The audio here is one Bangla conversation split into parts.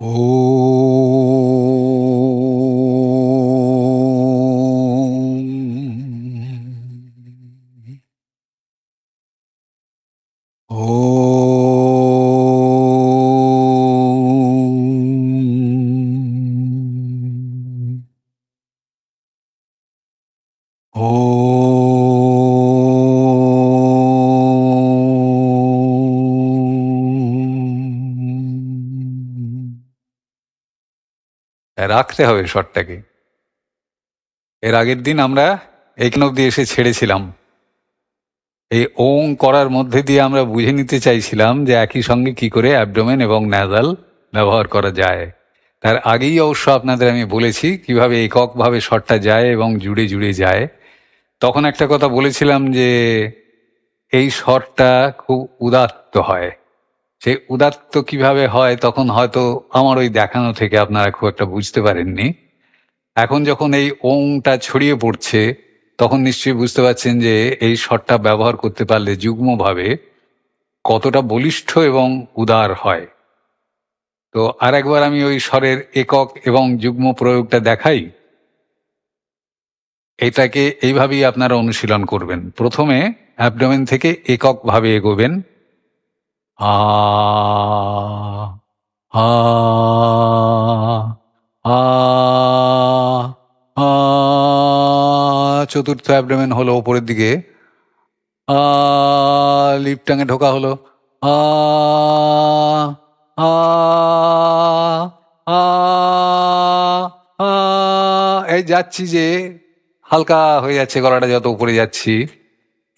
Oh. রাখতে হবে শটটাকে। এর আগের দিন আমরা এইখান অব্দি এসে ছেড়েছিলাম। এই ওং করার মধ্যে দিয়ে আমরা বুঝে নিতে চাইছিলাম যে একই সঙ্গে কি করে অ্যাবডোমেন এবং ন্যাজাল ব্যবহার করা যায়। তার আগেই অবশ্য আপনাদের আমি বলেছি কীভাবে এককভাবে শটটা যায় এবং জুড়ে জুড়ে যায়। তখন একটা কথা বলেছিলাম যে এই স্বরটা খুব উদাত্ত হয়। সেই উদাত্ত কীভাবে হয় তখন হয়তো আমার ওই দেখানো থেকে আপনারা খুব একটা বুঝতে পারেননি। এখন যখন এই ওংটা ছড়িয়ে পড়ছে, তখন নিশ্চয়ই বুঝতে পারছেন যে এই স্বরটা ব্যবহার করতে পারলে যুগ্মভাবে কতটা বলিষ্ঠ এবং উদার হয়। তো আর একবার আমি ওই স্বরের একক এবং যুগ্ম প্রয়োগটা দেখাই। এটাকে এইভাবেই আপনারা অনুশীলন করবেন। প্রথমে অ্যাবডোমেন থেকে এককভাবে এগোবেন। আ আ আ আ চতুর্থ অ্যাবডোমেন হলো ওপরের দিকে। আ লিপটাঙে ঢোকা হলো। আ আ এই যাচ্ছি যে হালকা হয়ে যাচ্ছে, গলাটা যত উপরে যাচ্ছি,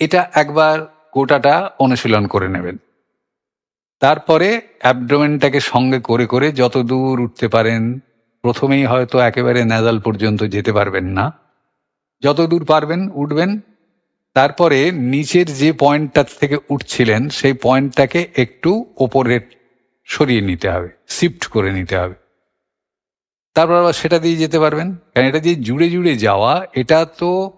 এটা একবার গোটাটা অনুশীলন করে নেবেন। তারপরে অ্যাবডোমেনটাকে সঙ্গে করে করে যত দূর উঠতে পারেন, প্রথমেই হয়তো একেবারে নেজাল পর্যন্ত যেতে পারবেন না। যত দূর পারবেন, উঠবেন। তারপরে নিচের যে পয়েন্টটা থেকে উঠছিলেন, সেই পয়েন্টটাকে একটু ওপরে সরিয়ে নিতে হবে শিফট করে নিতে হবে। তারপর আবার সেটা দিয়ে যেতে পারবেন। কারণ এটা দিয়ে জুড়ে জুড়ে যাওয়া, এটা তো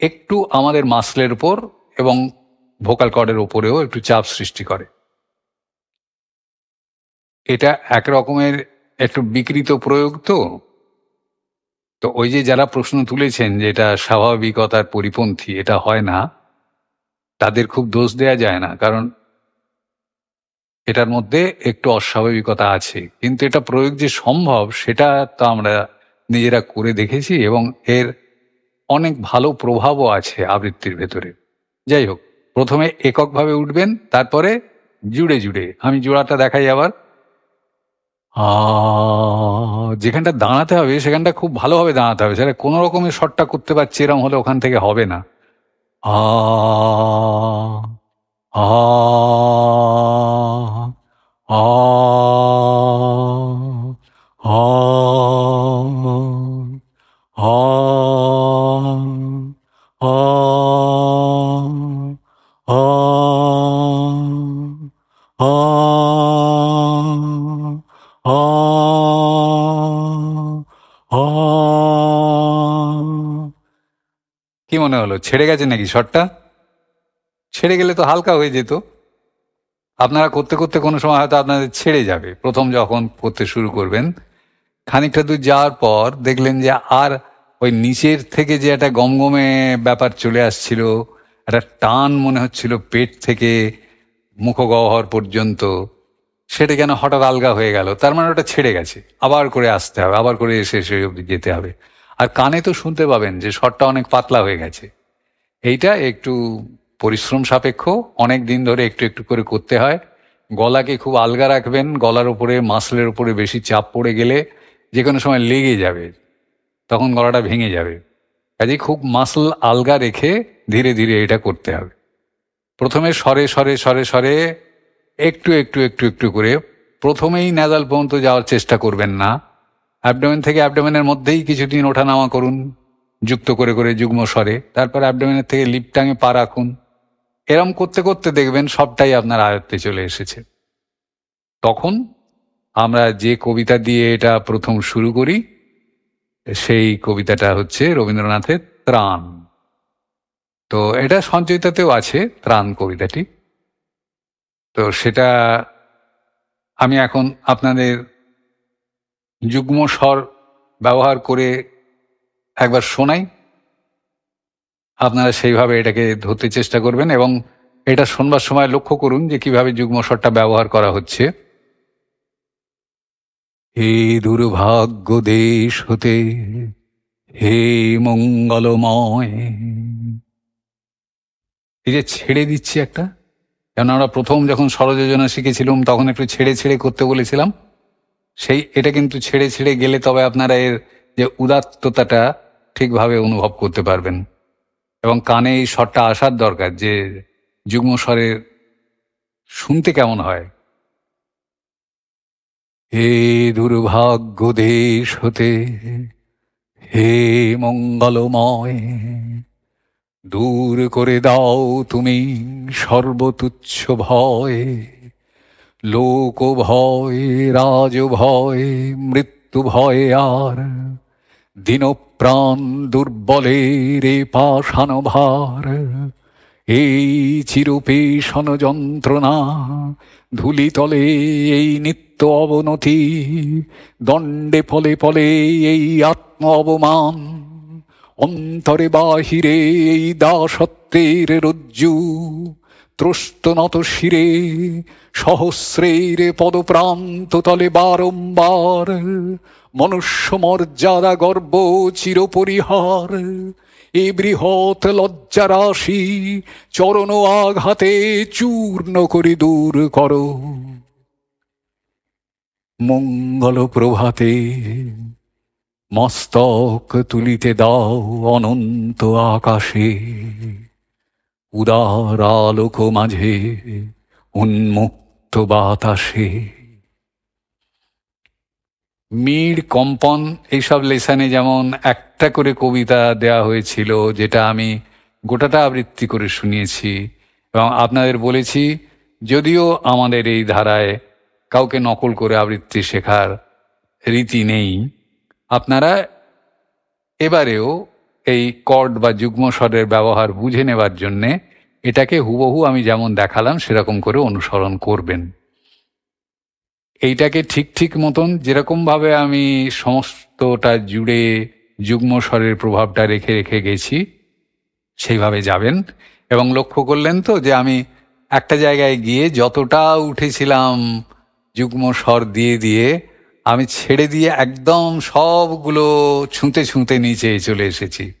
একটু আমাদের মাসলের উপর এবং ভোকাল কর্ডের ওপরেও একটু চাপ সৃষ্টি করে। এটা এক রকমের একটু বিকৃত প্রয়োগ তো? তো ওই যে যারা প্রশ্ন তুলেছেন যে এটা স্বাভাবিকতার পরিপন্থী, এটা হয় না, তাদের খুব দোষ দেয়া যায় না, কারণ এটার মধ্যে একটু অস্বাভাবিকতা আছে। কিন্তু এটা প্রয়োগ যে সম্ভব, সেটা তো আমরা নিজেরা করে দেখেছি এবং এর অনেক ভালো প্রভাবও আছে আবৃত্তির ভেতরে। যাই হোক, প্রথমে এককভাবে উঠবেন, তারপরে জুড়ে জুড়ে। আমি জোড়াটা দেখাই আবার। যেখানটা দাঁড়াতে হবে, সেখানটা খুব ভালোভাবে দাঁড়াতে হবে। সেটা কোনো রকমের শটটা করতে পারছি এরকম হলে ওখান থেকে হবে না। আ আ আ আ আ মনে হলো, ছেড়ে গেছে নাকি শটটা? ছেড়ে গেলে তো হালকা হয়ে যেত। আপনারা করতে করতে কোনো সময় হয়তো আপনাদের ছেড়ে যাবে। প্রথম যখন করতে শুরু করবেন, খানিকটা দূর যাওয়ার পর দেখলেন যে আর ওই নিচের থেকে যে একটা গমগমে ব্যাপার চলে আসছিল, একটা টান মনে হচ্ছিল পেট থেকে মুখগহ্বর পর্যন্ত, সেটা কেন হঠাৎ আলগা হয়ে গেল। তার মানে ওটা ছেড়ে গেছে। আবার করে আসতে হবে, আবার করে এসে সেই অব্দি যেতে হবে। আর কানে তো শুনতে পাবেন যে স্বরটা অনেক পাতলা হয়ে গেছে। এইটা একটু পরিশ্রম সাপেক্ষ, অনেক দিন ধরে একটু একটু করে করতে হয়। গলাকে খুব আলগা রাখবেন, গলার উপরে, মাসলের উপরে বেশি চাপ পড়ে গেলে যে কোনো সময় লেগে যাবে, তখন গলাটা ভেঙে যাবে। কাজে খুব মাসল আলগা রেখে ধীরে ধীরে এটা করতে হবে। প্রথমে সরে সরে সরে সরে একটু একটু একটু একটু করে প্রথমেই নেজাল পর্যন্ত যাওয়ার চেষ্টা করবেন না। অ্যাবডোমেন থেকে অ্যাবডোমেনের মধ্যেই কিছুদিন ওঠানামা করুন, যুক্ত করে করে যুগ্ম স্বরে, তারপর অ্যাবডোমেনের থেকে লিপটাঙে পা রাখুন। এরম করতে করতে দেখবেন সবটাই আপনার আয়ত্তে চলে এসেছে। তখন আমরা যে কবিতা দিয়ে এটা প্রথম শুরু করি, সেই কবিতাটা হচ্ছে রবীন্দ্রনাথের ত্রাণ। তো এটা সঞ্চয়িতাতেও আছে, ত্রাণ কবিতাটি। তো সেটা আমি এখন আপনাদের যুগ্ম স্বর ব্যবহার করে একবার শোনাই। আপনারা সেইভাবে এটাকে ধরতে চেষ্টা করবেন এবং এটা শোনবার সময় লক্ষ্য করুন যে কীভাবে যুগ্ম স্বরটা ব্যবহার করা হচ্ছে। হে দুর্ভাগ্য দেশ হতে, হে মঙ্গলময়। এই যে ছেড়ে দিচ্ছি একটা কেন আমরা প্রথম যখন সরযোজনা শিখেছিলাম, তখন একটু ছেড়ে ছেড়ে করতে বলেছিলাম। সেই, এটা কিন্তু ছেড়ে ছেড়ে গেলে তবে আপনারা এর যে উদাত্ততাটা ঠিকভাবে অনুভব করতে পারবেন। এবং কানে এই স্বরটা আসার দরকার যে যুগ্ম স্বরের শুনতে কেমন হয়। হে দুর্ভাগ্য দেশ হতে, হে মঙ্গলময়, দূর করে দাও তুমি সর্বতুচ্ছ ভয়। লোক ভয় রাজ ভয় মৃত্যু ভয় আর দিন প্রাণ দুর্বলের এ পাষাণ ভার এই চিরপেশন যন্ত্রণা ধুলিতলে এই নিত্য অবনতি, দণ্ডে ফলে ফলে এই আত্ম অবমান, অন্তরে বাহিরে এই দাসত্বের রজ্জু ত্রষ্ট নত শিরে, সহস্রের পদপ্রান্ত তলে বারম্বার মনুষ্য মর্যাদা গর্ব চিরপরিহার। এ বৃহৎ লজ্জা রাশি চরণ আঘাতে চূর্ণ করে দূর কর। মঙ্গল প্রভাতে মস্তক তুলিতে দাও অনন্ত আকাশে। উদার আলোক মাঝে উন্মুক্ত বাতাসে। মিড় কম্পন এইসব লেসানে যেমন একটা করে কবিতা দেয়া হয়েছিল, যেটা আমি গোটাটা আবৃত্তি করে শুনিয়েছি এবং আপনাদের বলেছি, যদিও আমাদের এই ধারায় কাউকে নকল করে আবৃত্তি শেখার রীতি নেই, আপনারা এবারেও এই কর্ড বা যুগ্ম স্বরের ব্যবহার বুঝে নেবার জন্যে এটাকে হুবহু আমি যেমন দেখালাম, সেরকম করে অনুসরণ করবেন। এইটাকে ঠিক ঠিক মতন যেরকম ভাবে আমি সমস্তটা জুড়ে যুগ্ম স্বরের প্রভাবটা রেখে রেখে গেছি, সেইভাবে যাবেন। এবং লক্ষ্য করলেন তো যে আমি একটা জায়গায় গিয়ে যতটা উঠেছিলাম যুগ্ম স্বর দিয়ে দিয়ে, আমি ছেড়ে দিয়ে একদম সবগুলো ছুঁতে ছুঁতে নিচে চলে এসেছি।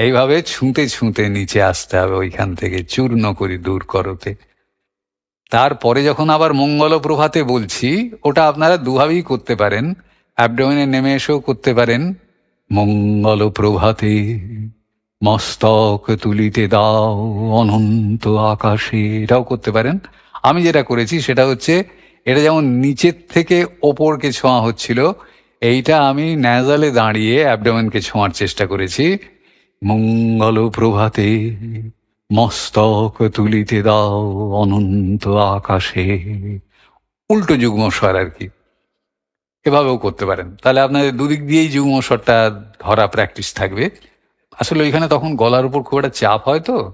এইভাবে ছুঁতে ছুঁতে নিচে আসতে হবে, ওইখান থেকে চূর্ণ করি দূর করতে। তারপরে যখন আবার মঙ্গল প্রভাতে বলছি, ওটা আপনারা দুভাবেই করতে পারেন। অ্যাবডোমিনে নেমে এসেও করতে পারেন। মঙ্গল প্রভাতে মস্তক তুলিতে দাও, অনন্ত আকাশে, এটাও করতে পারেন। আমি যেটা করেছি সেটা হচ্ছে, এটা যেমন নিচের থেকে ওপরকে ছোঁয়া হচ্ছিল, এইটা আমি ন্যাজালে দাঁড়িয়ে অ্যাবডোমেনকে ছোঁয়ার চেষ্টা করেছি। মঙ্গল প্রভাতে মস্তক তুলিতে দাও অনন্ত আকাশে। উল্টো যুগ্ম স্বর আর কি। এভাবেও করতে পারেন। তাহলে আপনাদের দুদিক দিয়েই যুগ্ম স্বরটা ধরা প্র্যাকটিস থাকবে। আসলে ওইখানে তখন গলার উপর খুব একটা চাপ হয় তো।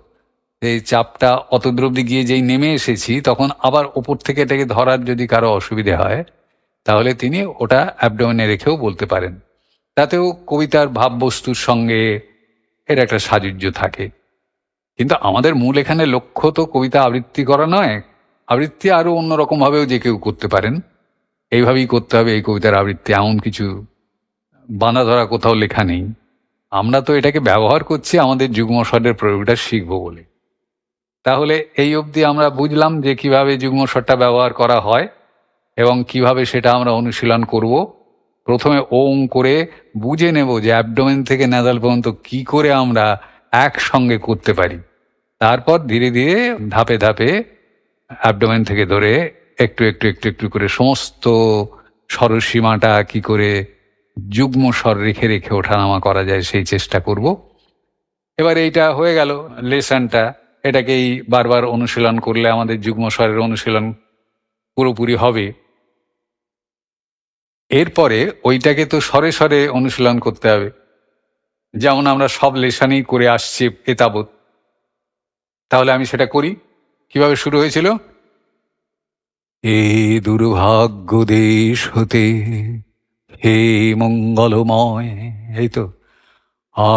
এই চাপটা অত দ্রব্দি গিয়ে যেই নেমে এসেছি, তখন আবার ওপর থেকে এটাকে ধরার যদি কারও অসুবিধে হয়, তাহলে তিনি ওটা অ্যাবডোমেনে রেখেও বলতে পারেন। তাতেও কবিতার ভাববস্তুর সঙ্গে এর একটা সাজুজ্য থাকে। কিন্তু আমাদের মূল এখানে লক্ষ্য তো কবিতা আবৃত্তি করা নয়। আবৃত্তি আরও অন্যরকম ভাবেও যে কেউ করতে পারেন। এইভাবেই করতে হবে এই কবিতার আবৃত্তি। এমন কিছু বাঁধা ধরা কোথাও লেখা নেই। আমরা তো এটাকে ব্যবহার করছি আমাদের যুগ্ম স্বরের প্রয়োগটা শিখব বলে। তাহলে এই অবধি আমরা বুঝলাম যে কীভাবে যুগ্ম স্বরটা ব্যবহার করা হয় এবং কীভাবে সেটা আমরা অনুশীলন করব। প্রথমে ওং করে বুঝে নেব যে অ্যাবডোমেন থেকে নেদাল পর্যন্ত কি করে আমরা একসঙ্গে করতে পারি। তারপর ধীরে ধীরে ধাপে ধাপে অ্যাবডোমেন থেকে ধরে একটু একটু একটু একটু করে সমস্ত স্বরসীমাটা কি করে যুগ্ম স্বর রেখে রেখে ওঠানামা করা যায় সেই চেষ্টা করব। এবার এইটা হয়ে গেল লেসনটা। এটাকেই বারবার অনুশীলন করলে আমাদের যুগ্ম স্বরের অনুশীলন পুরোপুরি হবে। এরপরে ওইটাকে তো স্বরে স্বরে অনুশীলন করতে হবে। যেমন আমরা সব লেসানেই করে আসছি এতাবৎ তাহলে আমি সেটা করি। কীভাবে শুরু হয়েছিল? এ দুর্ভাগ্য দেশ হতে হে মঙ্গলময়, এই তো। আ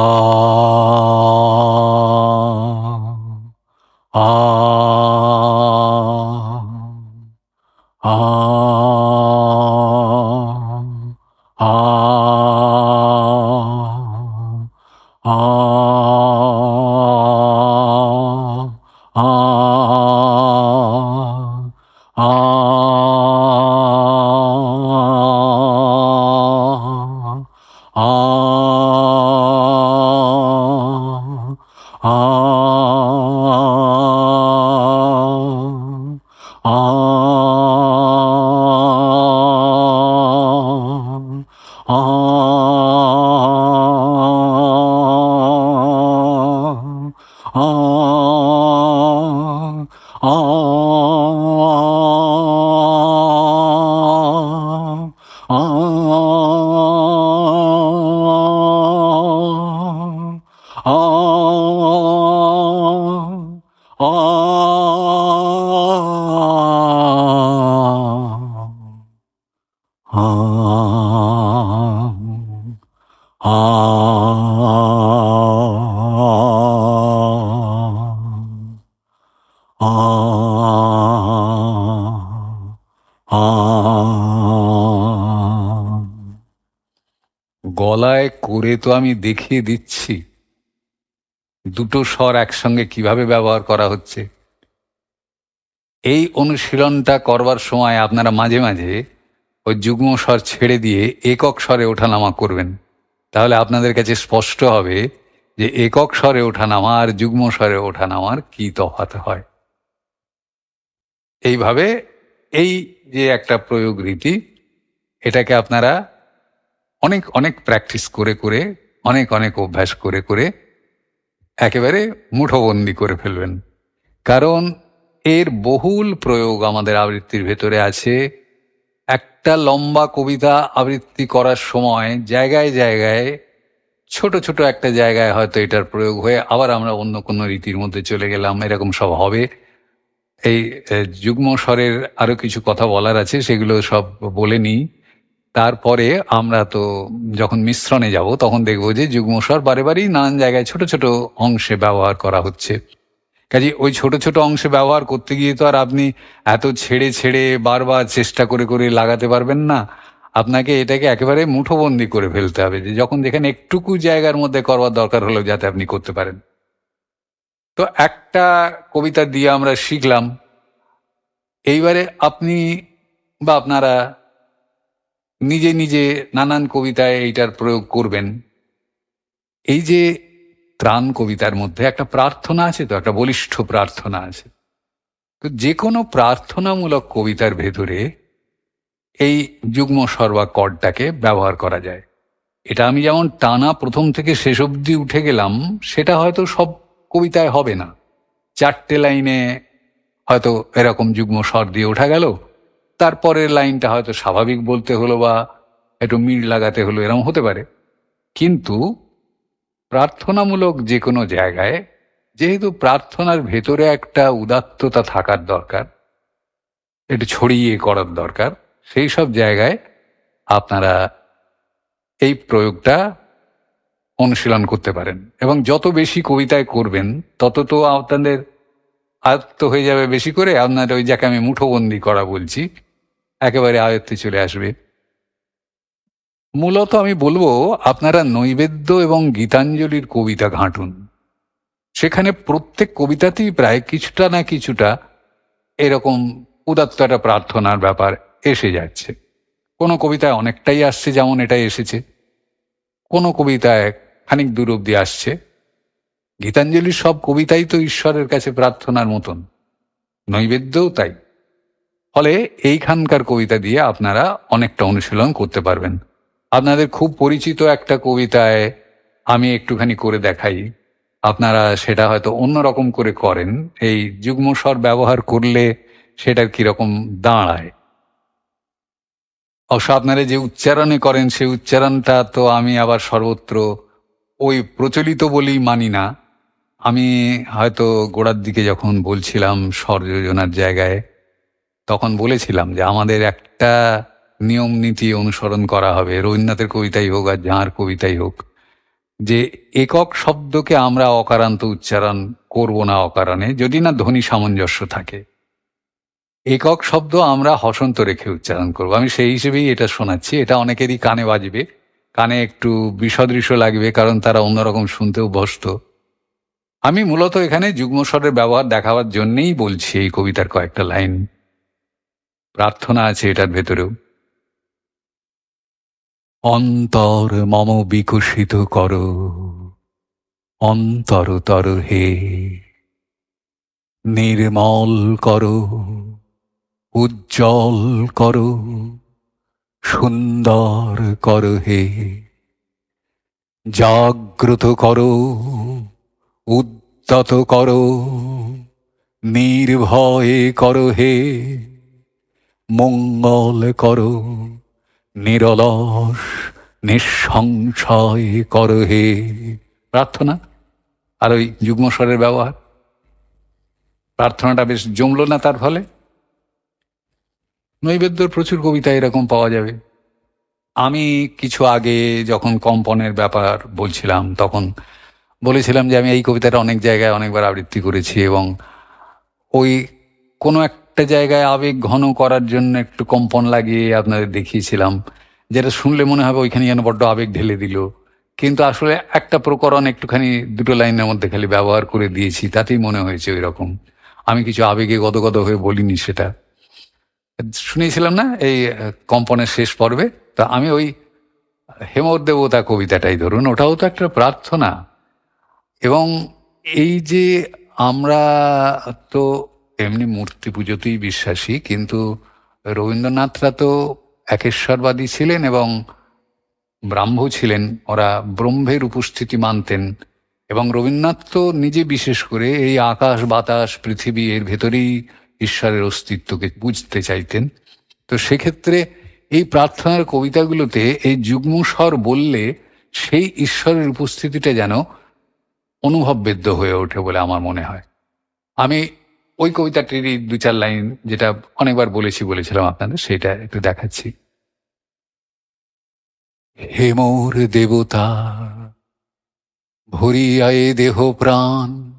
আ আ আ তো আমি দেখিয়ে দিচ্ছি। দুটো স্বর একসঙ্গে কীভাবে ব্যবহার করা হচ্ছে। এই অনুশীলনটা করবার সময় আপনারা মাঝে মাঝে ওই যুগ্ম স্বর ছেড়ে দিয়ে একক স্বরে ওঠানামা করবেন। তাহলে আপনাদের কাছে স্পষ্ট হবে যে একক স্বরে ওঠানামা আর যুগ্ম স্বরে ওঠানামার কি তফাত হয়। এইভাবে এই যে একটা প্রয়োগ রীতি, এটাকে আপনারা অনেক অনেক প্র্যাকটিস করে করে, অনেক অনেক অভ্যাস করে করে একেবারে মুঠোবন্দি করে ফেলবেন। কারণ এর বহুল প্রয়োগ আমাদের আবৃত্তির ভেতরে আছে। একটা লম্বা কবিতা আবৃত্তি করার সময় জায়গায় জায়গায়, ছোট ছোট একটা জায়গায় হয়তো এটার প্রয়োগ হয়ে আবার আমরা অন্য কোনো রীতির মধ্যে চলে গেলাম, এরকম সব হবে। এই যুগ্ম স্বরের আরও কিছু কথা বলার আছে, সেগুলো সব বলে নিই। তারপরে আমরা তো যখন মিশ্রণে যাব, তখন দেখব যে যুগ্ম স্বর বারে বারেই নানান জায়গায় ছোট ছোট অংশে ব্যবহার করা হচ্ছে। কাজে ওই ছোট ছোট অংশে ব্যবহার করতে গিয়ে তো আর আপনি এত ছেড়ে ছেড়ে বারবার চেষ্টা করে করে লাগাতে পারবেন না। আপনাকে এটাকে একেবারে মুঠোবন্দি করে ফেলতে হবে যে যখন যেখানে একটুকু জায়গার মধ্যে করবার দরকার হলো যাতে আপনি করতে পারেন। তো একটা কবিতা দিয়ে আমরা শিখলাম, এইবারে আপনি বা আপনারা নিজে নিজে নানান কবিতায় এইটার প্রয়োগ করবেন। এই যে ত্রাণ কবিতার মধ্যে একটা প্রার্থনা আছে তো, একটা বলিষ্ঠ প্রার্থনা আছে। তো যে কোনো প্রার্থনামূলক কবিতার ভেতরে এই যুগ্ম সর্বা কডটাকে ব্যবহার করা যায়। এটা আমি যেমন টানা প্রথম থেকে শেষ অবধি উঠে গেলাম, সেটা হয়তো সব কবিতায় হবে না। চারটে লাইনে হয়তো এরকম যুগ্ম স্বর দিয়ে ওঠা গেল তারপরের লাইনটা হয়তো স্বাভাবিক বলতে হলো বা একটু মিল লাগাতে হলো, এরকম হতে পারে। কিন্তু প্রার্থনামূলক যে কোনো জায়গায় যেহেতু প্রার্থনার ভেতরে একটা উদাত্ততা থাকার দরকার, একটু ছড়িয়ে করার দরকার, সেই সব জায়গায় আপনারা এই প্রয়োগটা অনুশীলন করতে পারেন। এবং যত বেশি কবিতায় করবেন, তত তো আপনাদের আয়ত্ত হয়ে যাবে বেশি করে। আপনার ওই যাকে আমি মুঠোবন্দি করা বলছি একেবারে আয়ত্তে চলে আসবে। মূলত আমি বলব, আপনারা নৈবেদ্য এবং গীতাঞ্জলির কবিতা ঘাঁটুন। সেখানে প্রত্যেক কবিতাতেই প্রায় কিছুটা না কিছুটা এরকম উদাত্ত একটা প্রার্থনার ব্যাপার এসে যাচ্ছে। কোনো কবিতায় অনেকটাই আসছে যেমন এটা এসেছে। কোনো কবিতায় খানিক দূর অব্দি আসছে। গীতাঞ্জলির সব কবিতাই তো ঈশ্বরের কাছে প্রার্থনার মতন। নৈবেদ্যও তাই। ফলে এইখানকার কবিতা দিয়ে আপনারা অনেকটা অনুশীলন করতে পারবেন। আপনাদের খুব পরিচিত একটা কবিতায় আমি একটুখানি করে দেখাই। আপনারা সেটা হয়তো অন্যরকম করে করেন। এই যুগ্মস্বর ব্যবহার করলে সেটার কীরকম দাঁড়ায়। অবশ্য আপনারা যে উচ্চারণে করেন সেই উচ্চারণটা তো আমি আবার সর্বত্র ওই প্রচলিত বলেই মানি না। আমি হয়তো গোড়ার দিকে যখন বলছিলাম স্বর যোজনার জায়গায় তখন বলেছিলাম যে আমাদের একটা নিয়ম নীতি অনুসরণ করা হবে, রবীন্দ্রনাথের কবিতাই হোক আর যাঁর কবিতাই হোক, যে একক শব্দকে আমরা অকারান্ত উচ্চারণ করব না অকারণে, যদি না ধ্বনি সামঞ্জস্য থাকে। একক শব্দ আমরা হসন্ত রেখে উচ্চারণ করব। আমি সেই হিসেবেই এটা শোনাচ্ছি, এটা অনেকেরই কানে বাজবে, কানে একটু বিসদৃশ্য লাগবে, কারণ তারা অন্যরকম শুনতে অভ্যস্ত আমি মূলত এখানে যুগ্মস্বরের ব্যবহার দেখাবার জন্যেই বলছি এই কবিতার কয়েকটা লাইন। প্রার্থনা আছে এটার ভেতরেও। অন্তর মম বিকশিত কর অন্তরতর হে। নির্মল করো, উজ্জ্বল করো, সুন্দর করো হে। জাগ্রত করো, উদ্যত করো, নির্ভয়ে করো হে। মঙ্গল করো, নিরলস নিঃসংশয় করো হে। প্রার্থনা? আর ওই যুগ্মস্বরের ব্যবহার? প্রার্থনাটা বেশ জমলো না তার ফলে? নৈবেদ্যর প্রচুর কবিতা এরকম পাওয়া যাবে। আমি কিছু আগে যখন কম্পনের ব্যাপার বলছিলাম, তখন বলেছিলাম যে আমি এই কবিতাটা অনেক জায়গায় অনেকবার আবৃত্তি করেছি এবং ওই কোনো একটা জায়গায় আবেগ ঘন করার জন্য একটু কম্পন লাগিয়ে আপনাদের দেখিয়েছিলাম, যেটা শুনলে মনে হবে ওইখানে যেন বড্ড আবেগ ঢেলে দিল। কিন্তু আসলে একটা প্রকরণ একটুখানি দুটো লাইনের মধ্যে খালি ব্যবহার করে দিয়েছি, তাতেই মনে হয়েছে ওই রকম আমি কিছু আবেগে গদগদ হয়ে বলিনি সেটা। শুনেছিলাম না এই কম্পনের শেষ পর্বে? তা আমি ওই হেমর দেবতা কবিতাটাই ধরুন, ওটাও তো একটা প্রার্থনা। এবং এই যে আমরা তো এমনি মূর্তি পুজোতেই বিশ্বাসী, কিন্তু রবীন্দ্রনাথরা তো একেশ্বরবাদী ছিলেন এবং ব্রাহ্ম ছিলেন, ওরা ব্রহ্মের উপস্থিতি মানতেন। এবং রবীন্দ্রনাথ তো নিজে বিশেষ করে এই আকাশ, বাতাস, পৃথিবী, এর ভেতরেই ঈশ্বরের অস্তিত্বকে বুঝতে চাইতেন। তো সেক্ষেত্রে এই প্রার্থনার কবিতাগুলোতে এই যুগ্ম স্বর বললে সেই ঈশ্বরের উপস্থিতিটা যেন অনুভববেদ্য হয়ে ওঠে বলে আমার মনে হয়। আমি ওই কবিতাটিরই দু চার লাইন যেটা অনেকবার বলেছি, বলেছিলাম আপনাদের, সেটা একটু দেখাচ্ছি। হে মোর দেবতা ভরিয়ায় দেহ প্রাণ,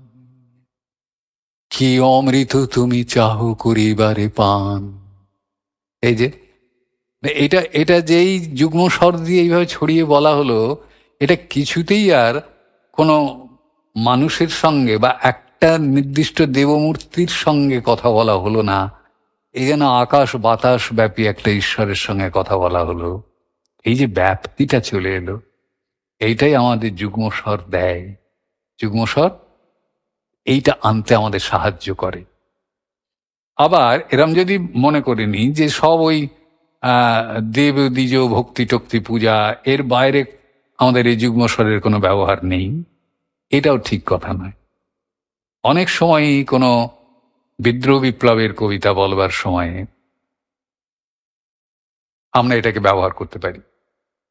কি অমৃত তুমি চাহ করিবারে পান। এই যে, এটা এটা যেই যুগ্ম স্বর দিয়ে এইভাবে ছড়িয়ে বলা হলো, এটা কিছুতেই আর কোনো মানুষের সঙ্গে বা একটা নির্দিষ্ট দেবমূর্তির সঙ্গে কথা বলা হলো না, এই যেন আকাশ বাতাস ব্যাপী একটা ঈশ্বরের সঙ্গে কথা বলা হলো। এই যে ব্যাপ্তিটা চলে এলো, এইটাই আমাদের যুগ্ম স্বর দেয়। যুগ্ম স্বর এইটা আনতে আমাদের সাহায্য করে। আবার এরম যদি মনে করে নি যে সব ওই দেব, দ্বিজ, ভক্তি, টক্তি, পূজা, এর বাইরে আমাদের এই যুগ্ম স্বরের কোনো ব্যবহার নেই, এটাও ঠিক কথা নয়। অনেক সময়ই কোনো বিদ্রোহ বিপ্লবের কবিতা বলবার সময়ে আমরা এটাকে ব্যবহার করতে পারি।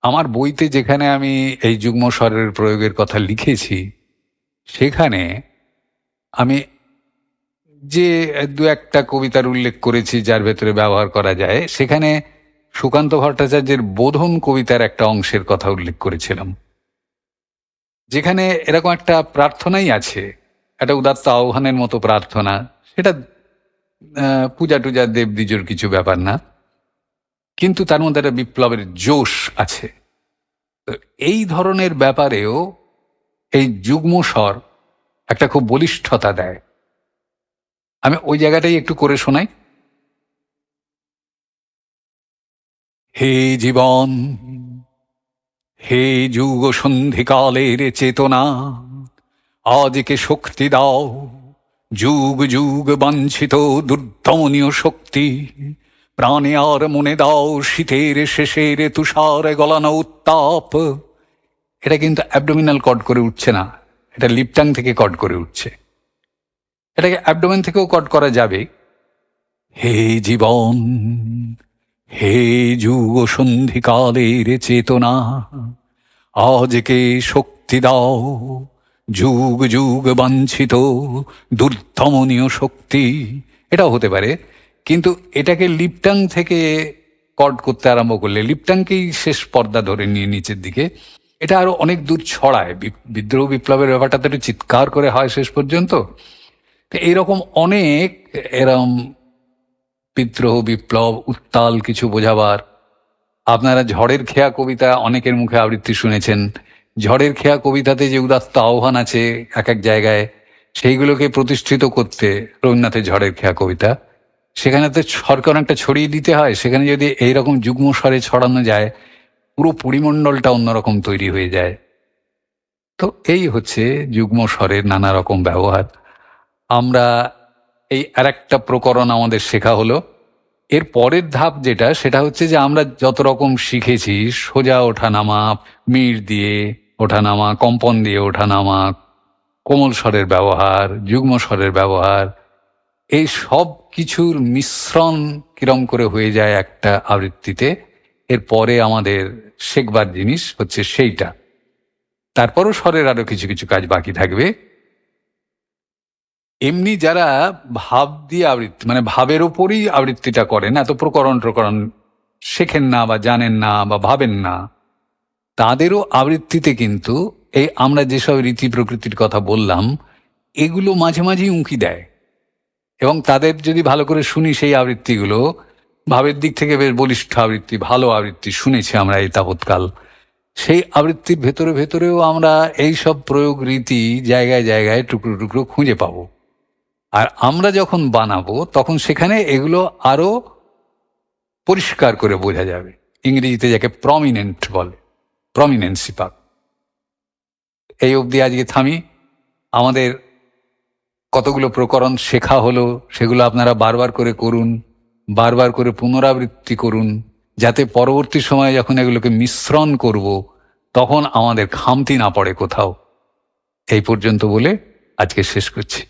আমার বইতে যেখানে আমি এই যুগ্ম স্বরের প্রয়োগের কথা লিখেছি, সেখানে আমি যে দু একটা কবিতার উল্লেখ করেছি যার ভেতরে ব্যবহার করা যায়, সেখানে সুকান্ত ভট্টাচার্যের বোধন কবিতার একটা অংশের কথা উল্লেখ করেছিলাম। যেখানে এরকম একটা প্রার্থনাই আছে একটা উদাত্ত আহ্বানের মতো প্রার্থনা। সেটা পূজা টুজা দেব দ্বিজোর কিছু ব্যাপার না। কিন্তু তার মধ্যে একটা বিপ্লবের জোশ আছে। এই ধরনের ব্যাপারেও এই যুগ্ম স্বর একটা খুব বলিষ্ঠতা দেয়। আমি ওই জায়গাটাই একটু করে শোনাই। হে জীবন, হে যুগ সন্ধিকালের চেতনা আজকে শক্তি দাও। যুগ যুগ বাঞ্ছিত দুর্দমনীয় শক্তি। প্রাণে আর মনে দাও, শীতের শেষের তুষার গলানো উত্তাপ। এটা কিন্তু অ্যাবডোমিনাল কট করে উঠছে না। এটা লিপটাং থেকে কট করে উঠছে। এটাকে অ্যাবডোমেন থেকেও কট করা যাবে। হে জীবন, হে যুগ সন্ধিকালের চেতনা, আজকে শক্তি দাও। যুগ যুগ বাঞ্ছিত দুর্দমনীয় শক্তি। এটাও হতে পারে, কিন্তু এটাকে লিপটাং থেকে কর্ড করতে আরম্ভ করলে, লিপটাংকেই শেষ পর্দা ধরে নিয়ে নিচের দিকে, এটা আরও অনেক দূর ছড়ায়। বিদ্রোহ বিপ্লবের ব্যাপারটা তো একটু চিৎকার করে হয় শেষ পর্যন্ত। তো এইরকম অনেক এরম বিদ্রোহ, বিপ্লব, উত্তাল কিছু বোঝাবার। আপনারা ঝড়ের খেয়া কবিতা অনেকের মুখে আবৃত্তি শুনেছেন। ঝড়ের খেয়া কবিতাতে যে উদাত্ত আহ্বান আছে এক এক জায়গায়, সেইগুলোকে প্রতিষ্ঠিত করতে রবীন্দ্রনাথের ঝড়ের খেয়া কবিতা, সেখানে তো সরকার অনেকটা ছড়িয়ে দিতে হয়, সেখানে যদি এইরকম যুগ্ম স্বরে ছড়ানো যায়, পুরো পরিমণ্ডলটা অন্যরকম তৈরি হয়ে যায়। তো এই হচ্ছে যুগ্ম স্বরের নানা রকম ব্যবহার। আমরা এই আর একটা প্রকরণ আমাদের শেখা হলো। এর পরের ধাপ যেটা, সেটা হচ্ছে যে আমরা যত রকম শিখেছি, সোজা ওঠা নামা, মির দিয়ে ওঠানামা, কম্পন দিয়ে ওঠানামা, কোমল স্বরের ব্যবহার, যুগ্ম স্বরের ব্যবহার, এই সব কিছুর মিশ্রণ কিরম করে হয়ে যায় একটা আবৃত্তিতে। এর পরে আমাদের শেখবার জিনিস হচ্ছে সেইটা। তারপরও স্বরের আরও কিছু কিছু কাজ বাকি থাকবে। এমনি যারা ভাব দিয়ে আবৃত্তি মানে ভাবের ওপরই আবৃত্তিটা করেন, এত প্রকরণ প্রকরণ শেখেন না বা জানেন না বা ভাবেন না তাদেরও আবৃত্তিতে কিন্তু এই আমরা যেসব রীতি প্রকৃতির কথা বললাম, এগুলো মাঝে মাঝেই উঁকি দেয়। এবং তাদের যদি ভালো করে শুনি সেই আবৃত্তিগুলো, ভাবের দিক থেকে বেশ বলিষ্ঠ আবৃত্তি, ভালো আবৃত্তি শুনেছি আমরা এই তাবৎকাল। সেই আবৃত্তির ভেতরে ভেতরেও আমরা এই সব প্রয়োগ রীতি জায়গায় জায়গায় টুকরো টুকরো খুঁজে পাবো। আর আমরা যখন বানাবো, তখন সেখানে এগুলো আরও পরিষ্কার করে বোঝা যাবে। ইংরেজিতে যাকে প্রমিনেন্ট বলে। প্রমিনেন্সি পাক। এই অবধি আজকে থামি, আমাদের কতগুলো প্রকরণ শেখা হলো, সেগুলো আপনারা বারবার করে করুন, বারবার করে পুনরাবৃত্তি করুন, যাতে পরবর্তী সময়ে যখন এগুলোকে মিশ্রণ করব, তখন আমাদের খামতি না পড়ে কোথাও। এই পর্যন্ত বলে আজকে শেষ করছি।